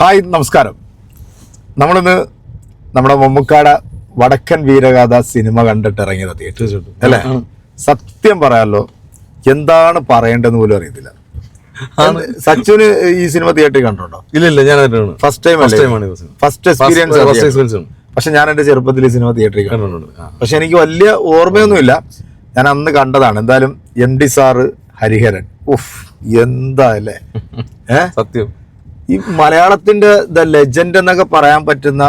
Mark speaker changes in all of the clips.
Speaker 1: Hi നമസ്കാരം. നമ്മളിന്ന് നമ്മുടെ മമ്മൂക്കാട വടക്കൻ വീരഗാഥ സിനിമ കണ്ടിട്ട് ഇറങ്ങിയത് തിയേറ്റർ
Speaker 2: തീർച്ചയായിട്ടും.
Speaker 1: അല്ലേ? സത്യം പറയാലോ എന്താണ് പറയേണ്ടതെന്ന് പോലും അറിയത്തില്ല. സച്ചുന് ഈ സിനിമ തിയേറ്ററിൽ കണ്ടിട്ടുണ്ടോ?
Speaker 2: ഇല്ല ഇല്ല ഞാൻ.
Speaker 1: ഫസ്റ്റ് ടൈം
Speaker 2: ഫസ്റ്റ് ടൈം ആണ് ഈ
Speaker 1: ഫസ്റ്റ് എക്സ്പീരിയൻസ്
Speaker 2: experience ആണ്.
Speaker 1: പക്ഷെ ഞാൻ എന്റെ ചെറുപ്പത്തിൽ ഈ സിനിമ തിയേറ്ററിൽ കണ്ടു.
Speaker 2: കണ്ടിട്ടുണ്ട്.
Speaker 1: പക്ഷെ എനിക്ക് വലിയ ഓർമ്മയൊന്നുമില്ല. ഞാൻ അന്ന് കണ്ടതാണ്. എന്തായാലും എം ഡി സാറ് ഹരിഹരൻ. ഉഫ് എന്താ അല്ലേ? ഏഹ്
Speaker 2: സത്യം.
Speaker 1: ഈ മലയാളത്തിന്റെ ദ ലെജൻഡ് എന്നൊക്കെ പറയാൻ പറ്റുന്ന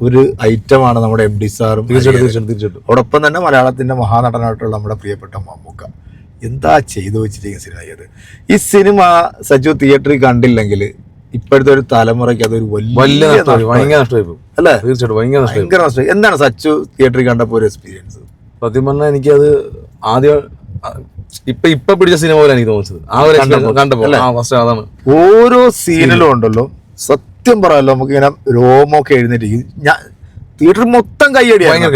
Speaker 1: ഒരു ഐറ്റമാണ് നമ്മുടെ എം ഡി സാറും
Speaker 2: തീർച്ചയായിട്ടും. തീർച്ചയായിട്ടും തീർച്ചയായിട്ടും.
Speaker 1: അതോടൊപ്പം തന്നെ മലയാളത്തിന്റെ മഹാനടനായിട്ടുള്ള നമ്മുടെ പ്രിയപ്പെട്ട മമ്മൂക്ക. എന്താ ചെയ്തു വെച്ചിരിക്കുന്ന സിനിമ ഇത്? ഈ സിനിമ സജു തിയേറ്ററിൽ കണ്ടില്ലെങ്കിൽ ഇപ്പോഴത്തെ ഒരു തലമുറയ്ക്ക് അതൊരു
Speaker 2: വലിയ. ഭയങ്കര നഷ്ടമായി പോകും.
Speaker 1: അല്ലേ?
Speaker 2: തീർച്ചയായിട്ടും ഭയങ്കര
Speaker 1: ഭയങ്കര എന്താണ് സച്ചു തിയേറ്ററിൽ കണ്ടപ്പോ ഒരു എക്സ്പീരിയൻസ്
Speaker 2: സത്യം പറഞ്ഞാൽ എനിക്കത് ആദ്യം ഇപ്പൊ ഇപ്പൊ പിടിച്ച സിനിമ പോലെ എനിക്ക് തോന്നിച്ചത് ആ ഒരു
Speaker 1: കണ്ടപ്പോ,
Speaker 2: ഫസ്റ്റ് അതാണ്.
Speaker 1: ഓരോ സീനിലും ഉണ്ടല്ലോ. സത്യം പറയാലോ നമുക്ക് ഇങ്ങനെ രോമൊക്കെ എഴുന്നേറ്റ് ഞാൻ തിയേറ്റർ മൊത്തം കൈയടിയായിരുന്നു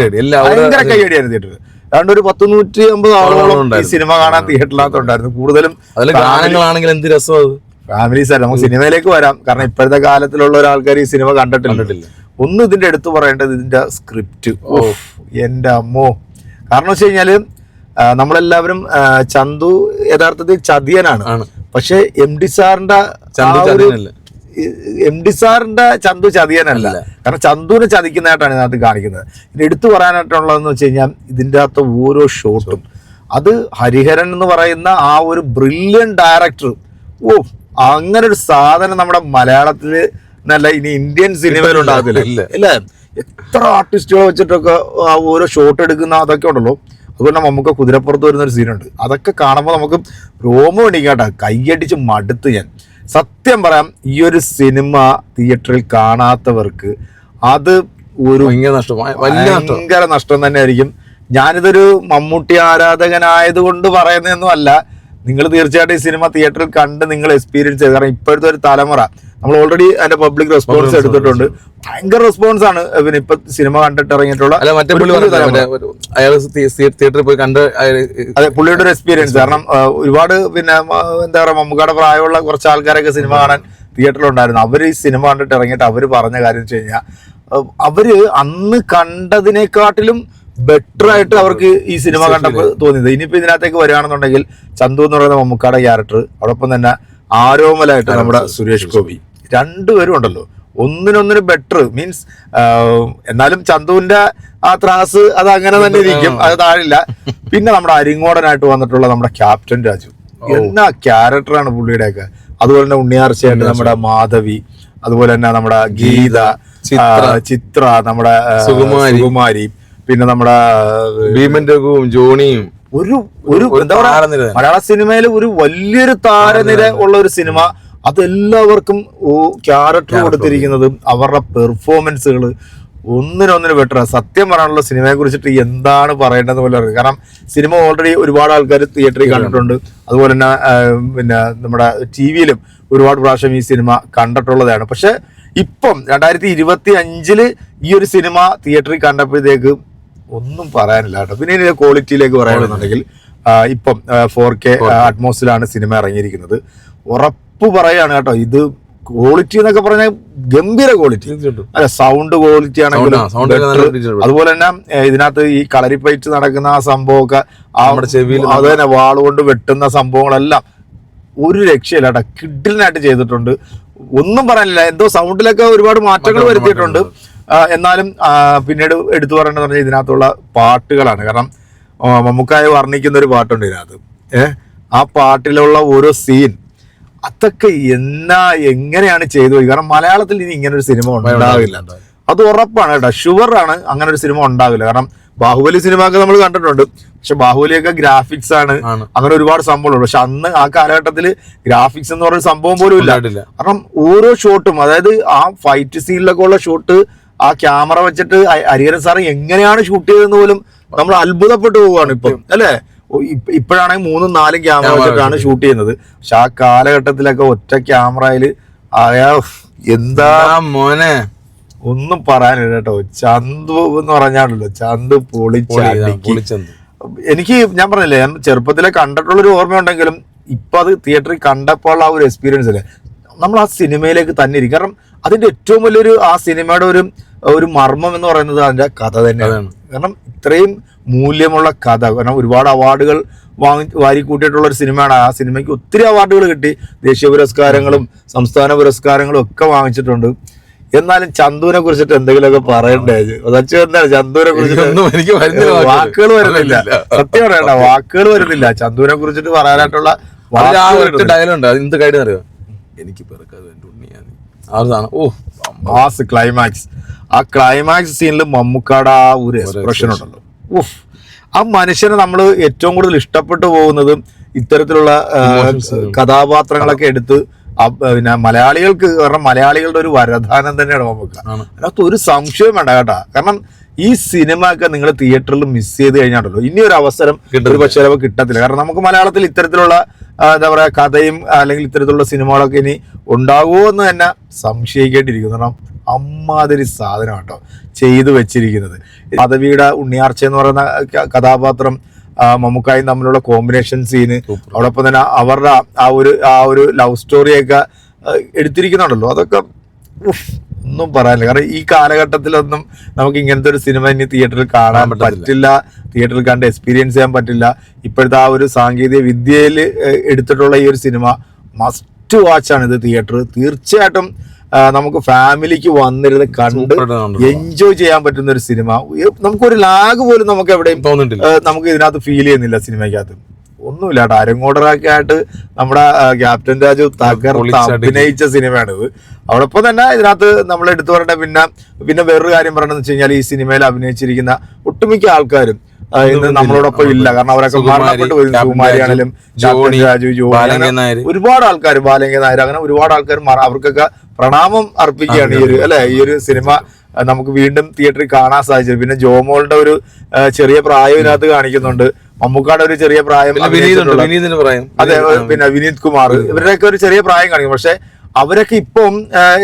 Speaker 2: ഭയങ്കര
Speaker 1: കൈയടിയായിരുന്നു തിയേറ്ററിൽ അതുകൊണ്ട് ഒരു പത്ത് നൂറ്റി അമ്പത് ആളുകളോളം ഈ സിനിമ കാണാൻ തിയേറ്ററിനകത്ത് ഉണ്ടായിരുന്നു കൂടുതലും
Speaker 2: അതിലെ ഗാനങ്ങളാണെങ്കിൽ എന്ത് രസം അത്?
Speaker 1: ഫാമിലീസ് അല്ല നമുക്ക് സിനിമയിലേക്ക് വരാം. കാരണം ഇപ്പോഴത്തെ കാലത്തിലുള്ള ഒരാൾക്കാർ ഈ സിനിമ കണ്ടിട്ടില്ല. ഒന്ന് ഇതിന്റെ എടുത്തു പറയേണ്ടത് ഇതിന്റെ സ്ക്രിപ്റ്റ് ഓ. എന്റെ അമ്മോ. കാരണം വെച്ച് കഴിഞ്ഞാൽ നമ്മളെല്ലാവരും ചന്തു യഥാർത്ഥത്തിൽ ചതിയനാണ്. പക്ഷെ എം ഡി സാറിന്റെ. എം ഡി സാറിന്റെ ചന്തു ചതിയനല്ല. കാരണം ചന്തുവിനെ ചതിക്കുന്നതായിട്ടാണ് ഇതിനകത്ത് കാണിക്കുന്നത്. ഇനി എടുത്തു പറയാനായിട്ടുള്ളതെന്ന് വെച്ച് കഴിഞ്ഞാൽ ഇതിന്റെ അകത്ത് ഓരോ ഷോട്ടും. അത് ഹരിഹരൻ എന്ന് പറയുന്ന ആ ഒരു ബ്രില്യൻ ഡയറക്ടർ ഓ അങ്ങനെ ഒരു സാധനം നമ്മുടെ മലയാളത്തിൽ നല്ല ഇനി ഇന്ത്യൻ സിനിമയിൽ ഉണ്ടാകത്തില്ല.
Speaker 2: ഇല്ല.
Speaker 1: എത്ര ആർട്ടിസ്റ്റുകൾ വെച്ചിട്ടൊക്കെ ഓരോ ഷോട്ട് എടുക്കുന്ന അതൊക്കെ ഉണ്ടല്ലോ. അതുപോലെ നമുക്ക് കുതിരപ്പുറത്ത് വരുന്ന ഒരു സീനുണ്ട് അതൊക്കെ കാണുമ്പോൾ നമുക്ക് രോമം എണീക്കാട്ടെ കൈയടിച്ച് മടുത്ത് ഞാൻ. സത്യം പറയാം ഈ ഒരു സിനിമ തിയേറ്ററിൽ കാണാത്തവർക്ക് അത് ഒരു
Speaker 2: ഭയങ്കര നഷ്ടം. ഭയങ്കര നഷ്ടം.
Speaker 1: നഷ്ടം തന്നെയായിരിക്കും. ഞാനിതൊരു മമ്മൂട്ടി ആരാധകനായതുകൊണ്ട് പറയുന്നതൊന്നും അല്ല നിങ്ങൾ തീർച്ചയായിട്ടും ഈ സിനിമ തിയേറ്ററിൽ കണ്ട് നിങ്ങൾ എക്സ്പീരിയൻസ് ചെയ്ത്. കാരണം ഇപ്പോഴത്തെ ഒരു തലമുറ നമ്മൾ ഓൾറെഡി അതിന്റെ പബ്ലിക് റെസ്പോൺസ് എടുത്തിട്ടുണ്ട്. ഭയങ്കര റെസ്പോൺസ് ആണ്. പിന്നെ ഇപ്പൊ സിനിമ കണ്ടിട്ട് ഇറങ്ങിയിട്ടുള്ള.
Speaker 2: അയാൾ തിയേറ്ററിൽ പോയി കണ്ട്
Speaker 1: അതെ പുള്ളിയുടെ ഒരു എക്സ്പീരിയൻസ് കാരണം ഒരുപാട് പിന്നെ എന്താ പറയുക മമ്മൂക്കാടെ പ്രായമുള്ള കുറച്ച് ആൾക്കാരൊക്കെ സിനിമ കാണാൻ തിയേറ്ററിൽ ഉണ്ടായിരുന്നു അവർ ഈ സിനിമ കണ്ടിട്ട് ഇറങ്ങിയിട്ട് അവർ പറഞ്ഞ കാര്യം വെച്ച് കഴിഞ്ഞാൽ അവർ അന്ന് കണ്ടതിനെക്കാട്ടിലും ബെറ്റർ ആയിട്ട് അവർക്ക് ഈ സിനിമ കണ്ടപ്പോൾ തോന്നിയത്. ഇനിയിപ്പോ ഇതിനകത്തേക്ക് വരികയാണെന്നുണ്ടെങ്കിൽ ചന്തു എന്ന് പറയുന്ന മമ്മൂക്കാടെ ക്യാരക്ടർ അതോടൊപ്പം തന്നെ ആരോമലായിട്ട് നമ്മുടെ സുരേഷ് ഗോപി. രണ്ടുപേരും ഉണ്ടല്ലോ. ഒന്നിനൊന്നിന് ബെറ്റർ മീൻസ് എന്നാലും ചന്തുവിന്റെ ആ ത്രാസ് അത് അങ്ങനെ തന്നെ ഇരിക്കും. അത് താഴില്ല. പിന്നെ നമ്മുടെ അരിങ്ങോടനായിട്ട് വന്നിട്ടുള്ള നമ്മുടെ ക്യാപ്റ്റൻ രാജു. എന്നാ ക്യാരക്ടറാണ് പുള്ളിയുടെയൊക്കെ. അതുപോലെ തന്നെ ഉണ്ണിയാർച്ചയായിട്ട് നമ്മുടെ മാധവി. അതുപോലെ തന്നെ നമ്മുടെ ഗീത
Speaker 2: ചിത്ര.
Speaker 1: നമ്മുടെ.
Speaker 2: സുകുമാരി.
Speaker 1: പിന്നെ നമ്മുടെ
Speaker 2: ഭീമൻ രഘുവും ജോണിയും.
Speaker 1: ഒരു ഒരു എന്താ മലയാള സിനിമയിൽ ഒരു വലിയൊരു താരനിര ഉള്ള ഒരു സിനിമ. അതെല്ലാവർക്കും ക്യാരക്ടർ കൊടുത്തിരിക്കുന്നത് അവരുടെ പെർഫോമൻസുകൾ ഒന്നിനൊന്നിന് ബെറ്റർ സത്യം പറയാനുള്ള സിനിമയെ കുറിച്ചിട്ട് എന്താണ് പറയേണ്ടത് പോലെ അറിയാം കാരണം സിനിമ ഓൾറെഡി ഒരുപാട് ആൾക്കാർ തിയേറ്ററിൽ കണ്ടിട്ടുണ്ട്. അതുപോലെ തന്നെ പിന്നെ നമ്മുടെ ടി വിയിലും ഒരുപാട് പ്രാവശ്യം ഈ സിനിമ കണ്ടിട്ടുള്ളതാണ്. പക്ഷെ ഇപ്പം രണ്ടായിരത്തി ഇരുപത്തി അഞ്ചിൽ ഈ ഒരു സിനിമ തിയേറ്ററിൽ കണ്ടപ്പോഴത്തേക്ക് ഒന്നും പറയാനില്ല കേട്ടോ. പിന്നെ ഇതിന്റെ ക്വാളിറ്റിയിലേക്ക് പറയുകയാണെന്നുണ്ടെങ്കിൽ ഇപ്പം ഫോർ കെ അറ്റ്മോസിലാണ് സിനിമ ഇറങ്ങിയിരിക്കുന്നത്. ഉറപ്പ് പറയാണ് കേട്ടോ ഇത് ക്വാളിറ്റി എന്നൊക്കെ പറഞ്ഞാൽ ഗംഭീര ക്വാളിറ്റി അല്ല സൗണ്ട് ക്വാളിറ്റി ആണെങ്കിലും. അതുപോലെ തന്നെ ഇതിനകത്ത് ഈ കളരിപ്പയറ്റ് നടക്കുന്ന ആ സംഭവമൊക്കെ ആ
Speaker 2: നമ്മുടെ ചെവിയിൽ
Speaker 1: അത് തന്നെ വാളുകൊണ്ട് വെട്ടുന്ന സംഭവങ്ങളെല്ലാം ഒരു രക്ഷയില്ല കേട്ടോ. കിഡിലിനായിട്ട് ചെയ്തിട്ടുണ്ട്. ഒന്നും പറയാനില്ല എന്തോ സൗണ്ടിലൊക്കെ ഒരുപാട് മാറ്റങ്ങൾ വരുത്തിയിട്ടുണ്ട്. എന്നാലും പിന്നീട് എടുത്തു പറയേണ്ടത് പറഞ്ഞാൽ ഇതിനകത്തുള്ള പാട്ടുകളാണ്. കാരണം മമ്മൂക്കായ വർണിക്കുന്ന ഒരു പാട്ടുണ്ട് ഇതിനകത്ത്. ഏഹ് ആ പാട്ടിലുള്ള ഓരോ സീൻ അതൊക്കെ എന്നാ എങ്ങനെയാണ് ചെയ്തു പോയി? കാരണം മലയാളത്തിൽ ഇനി ഇങ്ങനെ ഒരു സിനിമ ഉണ്ടാവില്ല. അത് ഉറപ്പാണ് കേട്ടോ. ഷുവറാണ് ആണ് അങ്ങനെ ഒരു സിനിമ ഉണ്ടാവില്ല. കാരണം ബാഹുബലി സിനിമ ഒക്കെ നമ്മൾ കണ്ടിട്ടുണ്ട്. പക്ഷെ ബാഹുബലിയൊക്കെ ഗ്രാഫിക്സ് ആണ്. അങ്ങനെ ഒരുപാട് സംഭവങ്ങളുണ്ട്. പക്ഷെ അന്ന് ആ കാലഘട്ടത്തിൽ ഗ്രാഫിക്സ് എന്ന് പറയുന്ന സംഭവം പോലും ഇല്ല. കാരണം ഓരോ ഷോട്ടും അതായത് ആ ഫൈറ്റ് സീനിലൊക്കെ ഉള്ള ഷോട്ട് ആ ക്യാമറ വെച്ചിട്ട് ഹരിഹരൻ സാർ എങ്ങനെയാണ് ഷൂട്ട് ചെയ്തതെന്ന് പോലും നമ്മൾ അത്ഭുതപ്പെട്ടു പോവുകയാണ് ഇപ്പം അല്ലേ? ഇപ്പോഴാണെങ്കിൽ മൂന്നും നാലും ക്യാമറ വെച്ചിട്ടാണ് ഷൂട്ട് ചെയ്യുന്നത്. പക്ഷെ ആ കാലഘട്ടത്തിലൊക്കെ ഒറ്റ ക്യാമറയിൽ അയാ എന്താ
Speaker 2: മോനെ?
Speaker 1: ഒന്നും പറയാനില്ല കേട്ടോ. ചന്തു എന്ന് പറഞ്ഞാണല്ലോ. ചന്ത്
Speaker 2: പൊളിച്ചെന്ത്.
Speaker 1: എനിക്ക് ഞാൻ പറഞ്ഞില്ലേ ഞാൻ ചെറുപ്പത്തിലെ കണ്ടിട്ടുള്ളൊരു ഓർമ്മയുണ്ടെങ്കിലും ഇപ്പൊ അത് തിയേറ്ററിൽ കണ്ടപ്പോൾ ആ ഒരു എക്സ്പീരിയൻസ് അല്ലേ? നമ്മൾ ആ സിനിമയിലേക്ക് തന്നെ ഇരിക്കും. കാരണം അതിന്റെ ഏറ്റവും വലിയൊരു ആ സിനിമയുടെ ഒരു ഒരു മർമ്മം എന്ന് പറയുന്നത് അതിന്റെ കഥ തന്നെയാണ്. കാരണം ഇത്രയും മൂല്യമുള്ള കഥ കാരണം ഒരുപാട് അവാർഡുകൾ വാങ്ങി വാരിക്കൂട്ടിയിട്ടുള്ള ഒരു സിനിമയാണ്. ആ സിനിമയ്ക്ക് ഒത്തിരി അവാർഡുകൾ കിട്ടി. ദേശീയ പുരസ്കാരങ്ങളും സംസ്ഥാന പുരസ്കാരങ്ങളും ഒക്കെ വാങ്ങിച്ചിട്ടുണ്ട്. എന്നാലും ചന്തുവിനെ കുറിച്ചിട്ട് എന്തെങ്കിലുമൊക്കെ പറയണ്ടേ? അതച്ചു എന്താണ് ചന്തുവിനെ കുറിച്ചിട്ട്
Speaker 2: എനിക്ക് വാക്കുകൾ.
Speaker 1: വരുന്നില്ല. സത്യം പറയണ്ട വാക്കുകൾ വരുന്നില്ല. ചന്തുവിനെ കുറിച്ചിട്ട് പറയാനായിട്ടുള്ള
Speaker 2: ഡയലുണ്ട് അത് എന്ത് കാര്യം അറിയോ? എനിക്ക് പിറക്കാതെ ഉണ്ണിയാണ് സാധനം ഓ
Speaker 1: മാസ് ക്ലൈമാക്സ് ആ ക്ലൈമാക്സ് സീനിൽ മമ്മൂക്കാട് ആ ഒരു എക്സ്പ്രഷൻ ഉണ്ടല്ലോ. ഓഫ് ആ മനുഷ്യനെ നമ്മൾ ഏറ്റവും കൂടുതൽ ഇഷ്ടപ്പെട്ടു പോകുന്നത് ഇത്തരത്തിലുള്ള. കഥാപാത്രങ്ങളൊക്കെ എടുത്ത് പിന്നെ മലയാളികൾക്ക് കാരണം മലയാളികളുടെ ഒരു വരദാനം തന്നെയാണ് മമ്മൂക്ക. അതിനകത്ത് ഒരു സംശയം വേണ്ട കേട്ടാ. കാരണം ഈ സിനിമ ഒക്കെ നിങ്ങൾ തിയേറ്ററിൽ മിസ് ചെയ്ത് കഴിഞ്ഞാണല്ലോ ഇനി ഒരു അവസരം. ഒരു പക്ഷേ ചിലപ്പോൾ കിട്ടത്തില്ല. കാരണം നമുക്ക് മലയാളത്തിൽ ഇത്തരത്തിലുള്ള എന്താ പറയാ കഥയും അല്ലെങ്കിൽ ഇത്തരത്തിലുള്ള സിനിമകളൊക്കെ ഇനി ഉണ്ടാകുമോ എന്ന് തന്നെ സംശയിക്കേണ്ടിയിരിക്കുന്നു. കാരണം അമ്മാതിരി സാധനം കേട്ടോ ചെയ്തു വെച്ചിരിക്കുന്നത്. പദവിയുടെ ഉണ്ണിയാർച്ച എന്ന് പറയുന്ന കഥാപാത്രം മമ്മൂക്കായും തമ്മിലുള്ള കോമ്പിനേഷൻ സീന്. അതോടൊപ്പം തന്നെ അവരുടെ ആ ഒരു ആ ഒരു ലവ് സ്റ്റോറിയൊക്കെ എടുത്തിരിക്കുന്നുണ്ടല്ലോ. അതൊക്കെ ഒന്നും പറയാനില്ല. കാരണം ഈ കാലഘട്ടത്തിലൊന്നും നമുക്ക് ഇങ്ങനത്തെ ഒരു സിനിമ ഇനി തിയേറ്ററിൽ കാണാൻ. പറ്റില്ല. തിയേറ്ററിൽ കണ്ട് എക്സ്പീരിയൻസ് ചെയ്യാൻ പറ്റില്ല. ഇപ്പോഴത്തെ ആ ഒരു സാങ്കേതിക വിദ്യയിൽ എടുത്തിട്ടുള്ള ഈ ഒരു സിനിമ മസ്റ്റ് വാച്ച് ആണ് ഇത് തിയേറ്റർ തീർച്ചയായിട്ടും നമുക്ക് ഫാമിലിക്ക് വന്നിരുന്ന് കണ്ട്. എൻജോയ് ചെയ്യാൻ പറ്റുന്ന ഒരു സിനിമ നമുക്കൊരു ലാഗ് പോലും നമുക്ക് എവിടെയും
Speaker 2: തോന്നിട്ടില്ല.
Speaker 1: ഏഹ് നമുക്ക് ഇതിനകത്ത് ഫീൽ ചെയ്യുന്നില്ല സിനിമയ്ക്കകത്ത് ഒന്നുമില്ല കേട്ടോ അരങ്ങോടറൊക്കെ ആയിട്ട് നമ്മുടെ ക്യാപ്റ്റൻ രാജു തകർത്ത്. അഭിനയിച്ച സിനിമയാണിത് അവിടൊപ്പം തന്നെ ഇതിനകത്ത് നമ്മൾ എടുത്തു പറയേണ്ട പിന്നെ പിന്നെ വേറൊരു കാര്യം പറയണമെന്ന് വെച്ച് കഴിഞ്ഞാൽ ഈ സിനിമയിൽ അഭിനയിച്ചിരിക്കുന്ന ഒട്ടുമിക്ക ആൾക്കാരും ഇന്ന് നമ്മളോടൊപ്പം ഇല്ല. കാരണം അവരൊക്കെ മരണപ്പെട്ടു പോയി.
Speaker 2: ക്യാപ്റ്റൻ
Speaker 1: സുകുമാരി ആണെങ്കിലും
Speaker 2: ജോണി,
Speaker 1: രാജു ജോണി. ഒരുപാട് ആൾക്കാർ ബാലങ്ക നായർ. അങ്ങനെ ഒരുപാട് ആൾക്കാർ അവർക്കൊക്കെ പ്രണാമം അർപ്പിക്കുകയാണ് ഈ ഒരു അല്ലെ? ഈ ഒരു സിനിമ നമുക്ക് വീണ്ടും തിയേറ്ററിൽ കാണാൻ സാധിച്ചത്. പിന്നെ ജോമോളുടെ ഒരു ചെറിയ പ്രായം ഇതിനകത്ത് കാണിക്കുന്നുണ്ട്. മമ്മൂക്കാടെ ഒരു ചെറിയ പ്രായം അതെ പിന്നെ വിനീത് കുമാർ. ഇവരുടെയൊക്കെ ഒരു ചെറിയ പ്രായം കാണിക്കും. പക്ഷെ അവരൊക്കെ ഇപ്പം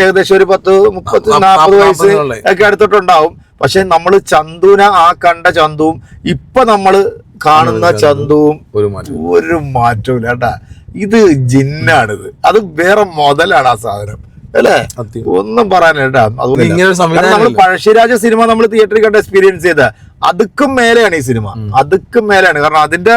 Speaker 1: ഏകദേശം ഒരു പത്ത് മുപ്പത്തി നാൽപ്പത് വയസ്സ് ഒക്കെ അടുത്തിട്ടുണ്ടാവും. പക്ഷെ നമ്മൾ ചന്തുവിനെ ആ കണ്ട ചന്തുവും ഇപ്പൊ നമ്മൾ കാണുന്ന ചന്തുവും
Speaker 2: ഒരു
Speaker 1: ഒരു മാറ്റവും കേട്ടാ. ഇത് ജിന്നാണിത്. അത് വേറെ മുതലാണ് ആ സാധനം. അല്ലേ? ഒന്നും പറയാനേട്ടാ നമ്മൾ. പഴശ്ശിരാജ സിനിമ നമ്മൾ തിയേറ്ററിൽ കണ്ട് എക്സ്പീരിയൻസ് ചെയ്ത. അതുക്കും മേലെയാണ് ഈ സിനിമ. അതുക്കും മേലെയാണ്. കാരണം അതിന്റെ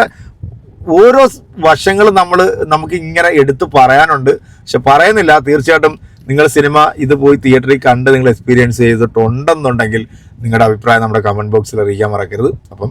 Speaker 1: ഓരോ വശങ്ങളും നമ്മൾ നമുക്ക് ഇങ്ങനെ എടുത്തു പറയാനുണ്ട്. പക്ഷെ പറയുന്നില്ല. തീർച്ചയായിട്ടും നിങ്ങൾ സിനിമ ഇത് പോയി തിയേറ്ററിൽ കണ്ട് നിങ്ങൾ എക്സ്പീരിയൻസ് ചെയ്തിട്ടുണ്ടെന്നുണ്ടെങ്കിൽ നിങ്ങളുടെ അഭിപ്രായം നമ്മുടെ കമന്റ് ബോക്സിൽ അറിയിക്കാൻ മറക്കരുത്. അപ്പം